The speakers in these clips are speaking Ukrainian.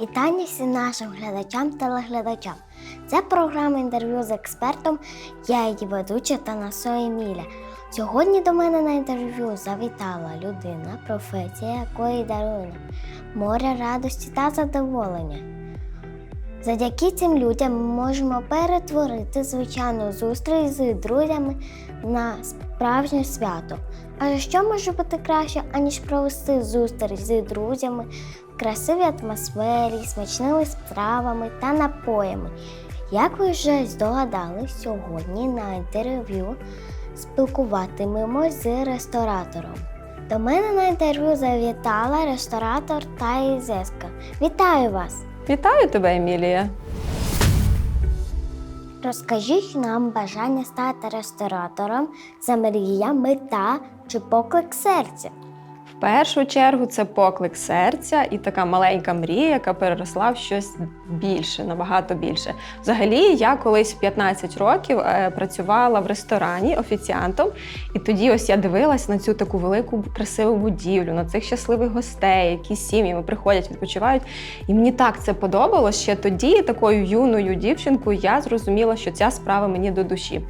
Вітання всім нашим глядачам телеглядачам. Це програма інтерв'ю з експертом. Я її ведуча та Насо Еміля. Сьогодні до мене на інтерв'ю завітала людина, професія якої дарує море радості та задоволення. Завдяки цим людям ми можемо перетворити звичайну зустріч з друзями на справжнє свято. А що може бути краще, аніж провести зустріч з друзями в красивій атмосфері, смачними стравами та напоями? Як ви вже здогадались, сьогодні на інтерв'ю спілкуватимемось з ресторатором. До мене на інтерв'ю завітала ресторатор Таї Зеска. Вітаю вас! Вітаю тебе, Емілія. Розкажіть нам бажання стати ресторатором, це мрія, мета чи поклик серця. Першу чергу це поклик серця і така маленька мрія, яка переросла в щось більше, набагато більше. Взагалі, я колись в 15 років е, працювала в ресторані офіціантом, і тоді ось я дивилась на цю таку велику красиву будівлю, на цих щасливих гостей, які сім'ями приходять, відпочивають. І мені так це подобалось. Ще тоді, такою юною дівчинкою, я зрозуміла, що ця справа мені до душі.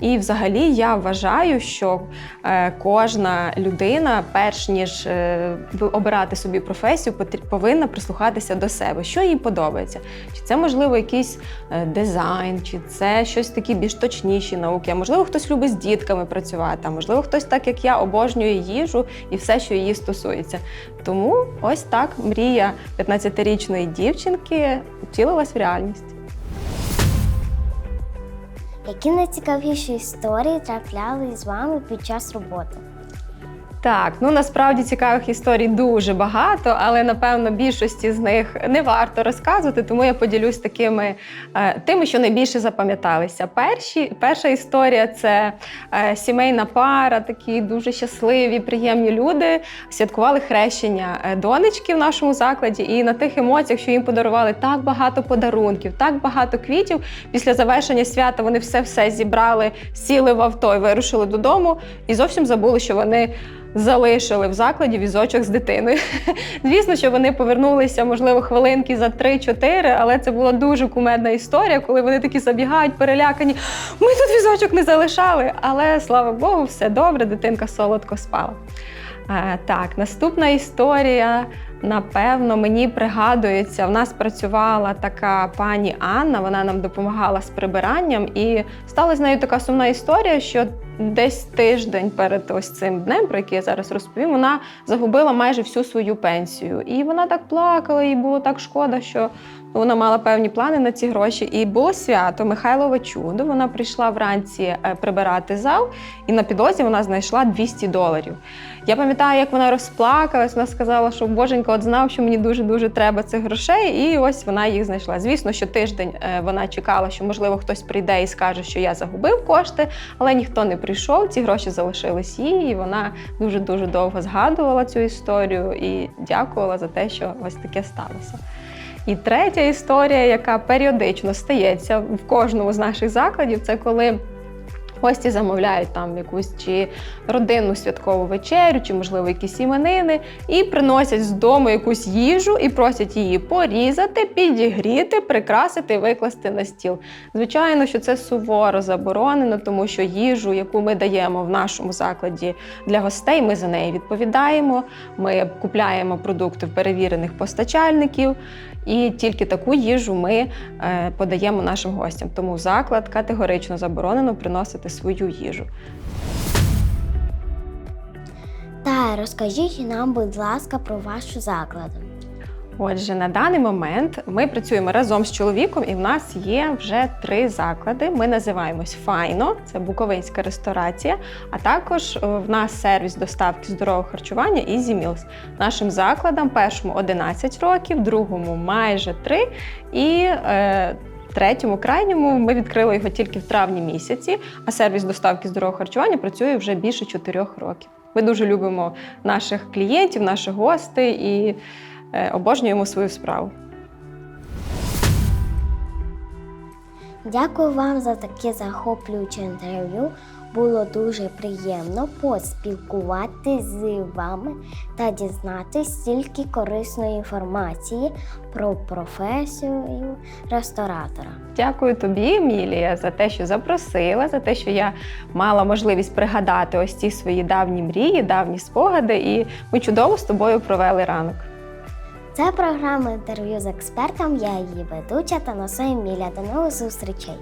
І взагалі я вважаю, що е, кожна людина, перш ніж е, обирати собі професію, повинна прислухатися до себе, що їй подобається. Чи це можливо якийсь е, дизайн, чи це щось такі більш точніші науки. А можливо, хтось любить з дітками працювати, а можливо, хтось так як я обожнює їжу і все, що її стосується. Тому ось так мрія 15-річної дівчинки втілилась в реальність. Які найцікавіші історії трапляли з вами під час роботи? Так, ну насправді цікавих історій дуже багато, але напевно більшості з них не варто розказувати, тому я поділюсь такими е, тими, що найбільше запам'яталися. Перші, перша історія це е, сімейна пара, такі дуже щасливі, приємні люди. Святкували хрещення е, донечки в нашому закладі, і на тих емоціях, що їм подарували так багато подарунків, так багато квітів. Після завершення свята вони все все зібрали, сіли в авто і вирушили додому, і зовсім забули, що вони залишили в закладі візочок з дитиною. Звісно, що вони повернулися, можливо, хвилинки за 3-4, але це була дуже кумедна історія, коли вони такі забігають, перелякані. Ми тут візочок не залишали, але слава Богу, все добре, дитинка солодко спала. Е, Так, наступна історія. Напевно, мені пригадується, в нас працювала така пані Анна, вона нам допомагала з прибиранням, і стала з нею така сумна історія, що десь тиждень перед ось цим днем, про який я зараз розповім, вона загубила майже всю свою пенсію. І вона так плакала, їй було так шкода, що вона мала певні плани на ці гроші. І було свято Михайлова чудо. Вона прийшла вранці е, прибирати зал, і на підлозі вона знайшла 200 доларів. Я пам'ятаю, як вона розплакалась, вона сказала, що боженька от знав, що мені дуже-дуже треба цих грошей, і ось вона їх знайшла. Звісно, що тиждень е, вона чекала, що можливо хтось прийде і скаже, що я загубив кошти, але ніхто не прийшов. Ці гроші залишились їй, і вона дуже-дуже довго згадувала цю історію і дякувала за те, що ось таке сталося. І третя історія, яка періодично стається в кожному з наших закладів, це коли гості замовляють там якусь чи родинну святкову вечерю, чи, можливо, якісь іменини, і приносять з дому якусь їжу і просять її порізати, підігріти, прикрасити, викласти на стіл. Звичайно, що це суворо заборонено, тому що їжу, яку ми даємо в нашому закладі для гостей, ми за неї відповідаємо. Ми купляємо продукти в перевірених постачальників. І тільки таку їжу ми е, подаємо нашим гостям. Тому заклад категорично заборонено приносити свою їжу. Та розкажіть нам, будь ласка, про вашу закладу. Отже, на даний момент ми працюємо разом з чоловіком, і в нас є вже три заклади. Ми називаємось Файно, це буковинська ресторація. А також е, в нас сервіс доставки здорового харчування Easy Meals. Нашим закладам першому 11 років, другому майже 3 і е, Третьому крайньому ми відкрили його тільки в травні місяці, а сервіс доставки здорового харчування працює вже більше чотирьох років. Ми дуже любимо наших клієнтів, наших гостей і е, обожнюємо свою справу. Дякую вам за таке захоплююче інтерв'ю. Було дуже приємно поспілкуватися з вами та дізнатися стільки корисної інформації про професію ресторатора. Дякую тобі, Емілія, за те, що запросила, за те, що я мала можливість пригадати ось ці свої давні мрії, давні спогади, і ми чудово з тобою провели ранок. Це програма інтерв'ю з експертом. Я її ведуча та Еміля. До нових зустрічей!